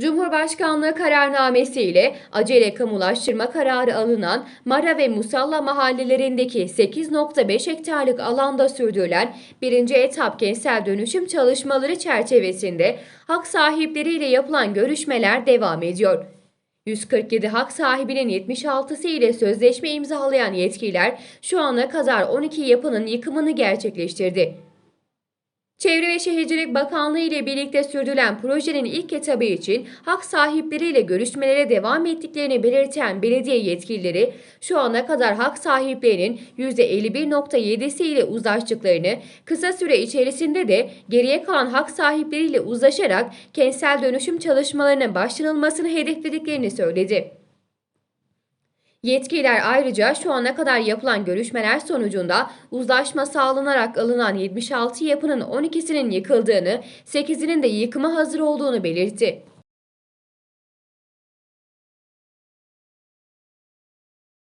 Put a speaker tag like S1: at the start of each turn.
S1: Cumhurbaşkanlığı kararnamesiyle acele kamulaştırma kararı alınan Mara ve Musalla mahallelerindeki 8.5 hektarlık alanda sürdürülen birinci etap kentsel dönüşüm çalışmaları çerçevesinde hak sahipleriyle yapılan görüşmeler devam ediyor. 147 hak sahibinin 76'sı ile sözleşme imzalayan yetkililer şu ana kadar 12 yapının yıkımını gerçekleştirdi. Çevre ve Şehircilik Bakanlığı ile birlikte sürdürülen projenin ilk etabı için hak sahipleriyle görüşmelere devam ettiklerini belirten belediye yetkilileri şu ana kadar hak sahiplerinin %51.7'si ile uzlaştıklarını, kısa süre içerisinde de geriye kalan hak sahipleriyle uzlaşarak kentsel dönüşüm çalışmalarının başlanılmasını hedeflediklerini söyledi. Yetkililer ayrıca şu ana kadar yapılan görüşmeler sonucunda uzlaşma sağlanarak alınan 76 yapının 12'sinin yıkıldığını, 8'inin de yıkıma hazır olduğunu belirtti.